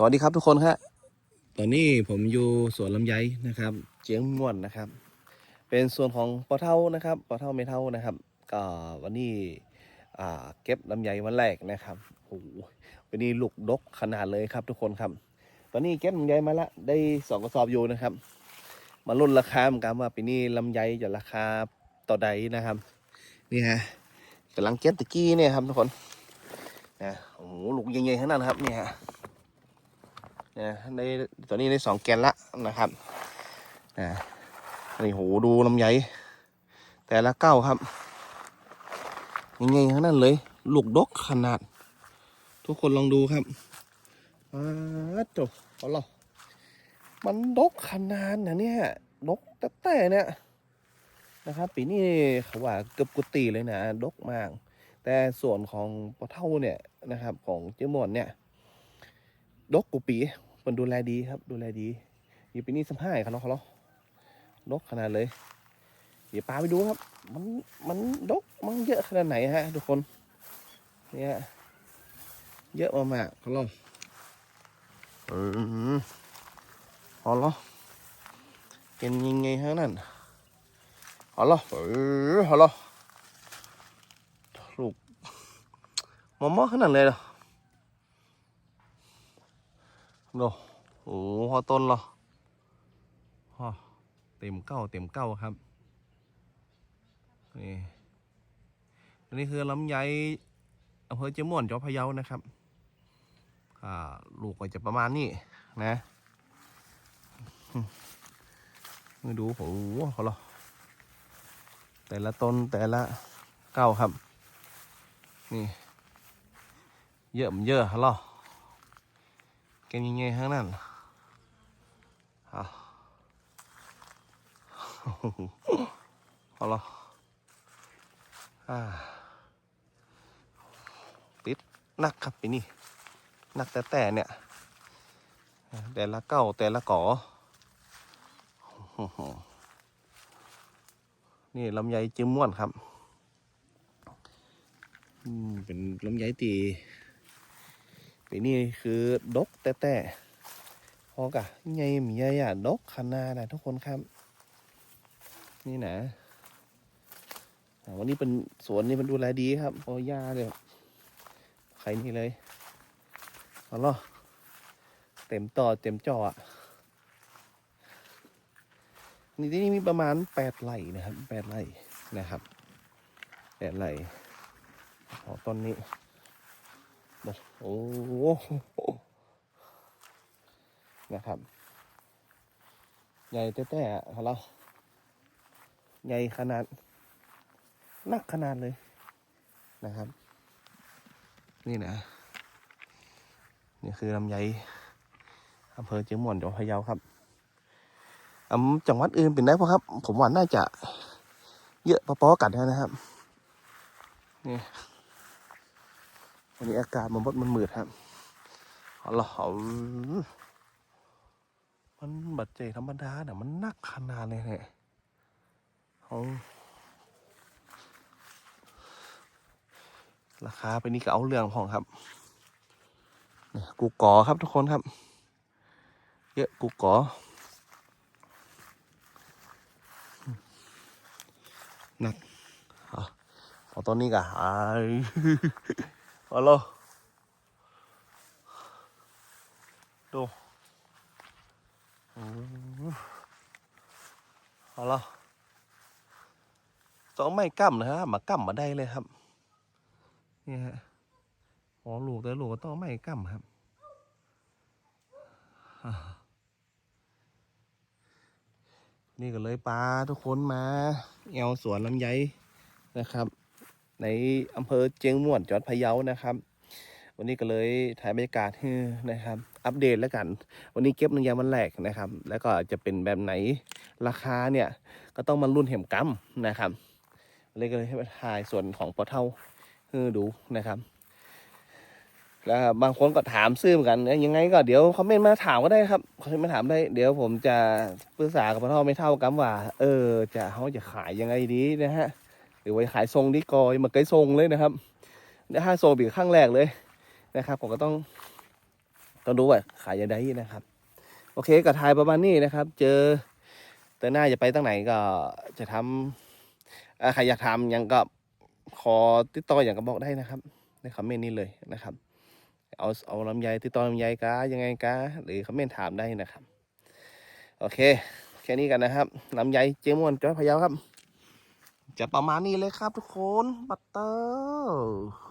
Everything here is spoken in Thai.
สวัสดีครับทุกคนครับตอนนี้ผมอยู่สวนลำไยนะครับ เจียงม่วนนะครับ เป็นส่วนของปอเท่านะครับปอเท่าไม่เท่านะครับ ก็วันนี้อ่าเก็บลำไยวันแรกนะครับโอ้โหวันนี้ลูกดกขนาดเลยครับ ทุกคนครับ ตอนนี้เก็บลำไยมาละได้สองกระสอบอยู่นะครับ มาลุ้นราคาเหมือนกันว่าปีนี้ลำไยจะราคาต่อใดนะครับ นี่ฮะกำลังเก็บตะกี้เนี่ยครับทุกคนนะโอ้โหลูกใหญ่ๆขนาดนั้นครับเนี่ยฮะ นะได้ตอนนี้ได้สองแกนละนะครับนะนี่โหดูลำไยแต่ละเก้าครับยังไงทั้งนั้นเลย ลูกดกขนาด ทุกคนลองดูครับอ้าจบเอาหรอมันดกขนาดนะเนี่ยดกแต่แต่เนี่ยนะครับปีนี้เขาว่าเกือบกุฏิเลยนะดกมาก แต่ส่วนของปะเท่าเนี่ยนะครับ ของเจ้าหมอนเนี่ย ดกกุปี มันดูแลดีครับดูแลดีอยู่ปีนี้สัมภาษณ์ครับเนาะเขาเนาะดกขนาดเลย เดี๋ยวปลาไปดูครับ มันมันดกมันเยอะขนาดไหนฮะ ทุกคน เนี่ยเยอะมากๆเขาเนาะอืมเอาเหรอเป็นยังไงฮะนั่นเอาเหรอเออเอาเหรอลูกมอมอขนาดเลยเหรอ โอ้โหพอต้นเหรอฮะเต็มเก้าเต็มเก้าครับ นี่อันนี้คือลำไยอำเภอเจมม่วนจังหวัดพะเยานะครับอ่าลูกก็จะประมาณนี้นะมาดูโอ้โหเขาเหรอแต่ละต้นแต่ละเก้าครับ นี่ เยอะมันเยอะเหรอ กงยังไงข้างนั้นอะเอาละอ่าติดหนักครับไปนี้หนักแต่แต่เนี่ยแต่ละเก้าแต่ละก่อนี่ลำไยจิ้มม่วนครับ เป็นลำไยตี ปีนี้คือดกแต่แต่พอกะไงมีใหญ่ดกขนาดนะทุกคนครับ นี่นะวันนี้เป็นสวนนี่มันดูแลดีครับเพอยาเลยใครนี่เลยเอาล่ะเต็มต่อเต็มจออะนี่ที่นี่มีประมาณแปดไร่นะครับแปดไร่นะครับแปดไร่ขอต้นนี้ โอ้โหนะครับใหญ่แต่แต่ของเราใหญ่ขนาดนักขนาดเลยนะครับ นี่นะนี่คือลำไยอำเภอเจียงม่วนจังหวัดพะเยาครับอำจังหวัดอื่นเป็นได้ปะครับ ผมว่าน่าจะเยอะพอๆกันนะครับนี่ วันนี้อากาศมันบดมันมืดครับเอาละเอามันบัดเจธรรมดาเนี่ยมันนักขนาดเลยเนี่ยเอาราคาไปนี่ก็เอาเรื่องของครับเนี่ยกูกอครับทุกคนครับ เยอะกูกอหนักอะพอตอนนี้ก็หา ฮัลโหลดูฮัลโหลต้องไม่กั้มนะฮะมากั้มมาได้เลยครับ นี่ฮะขอลูกแต่ลูกต้องไม่กั้มครับนี่ก็เลยปลาทุกคนมาแอวสวนลำไยนะครับ ในอำเภอเจียงม่วนจังหวัดพะเยานะครับ วันนี้ก็เลยถ่ายบรรยากาศให้นะครับ อัปเดตแล้วกัน วันนี้เก็บหนึ่งยางวันแรกนะครับ แล้วก็จะเป็นแบบไหนราคาเนี่ยก็ต้องมารุ่นเห็มกัมนะครับเลยก็เลยให้มาถ่ายส่วนของปอเท่าดูนะครับแล้วบางคนก็ถามซื้อเหมือนกันยังไงก็เดี๋ยวคอมเมนต์มาถามก็ได้ครับคอมเมนต์มาถามได้เดี๋ยวผมจะปรึกษากับปอเท่าไม่เท่ากันว่า เออ จะเขาจะขายยังไงดีนะฮะ รือว่าขายทรงดีกอยมาเกยทรงเลยนะครับได้ห้าทรงปีข้างแรกเลยนะครับ ผมก็ต้องต้องดูว่าขายยังไงนะครับ โอเคก็ถ่ายประมาณนี้นะครับ เจอแต่หน้าจะไปตั้งไหนก็จะทำอ่าใครอยากทำยังก็ขอติดต่ออย่างก็บอกได้นะครับ ในคอมเมนต์นี้เลยนะครับ เอาเอาลำไยติดต่อลำไยกายังไงกาหรือคอมเมนต์ถามได้นะครับ โอเค แค่นี้กันนะครับลำไยเจียมวนจ้อยพะเยาครับ จะประมาณนี้เลยครับทุกคน บัตเตอร์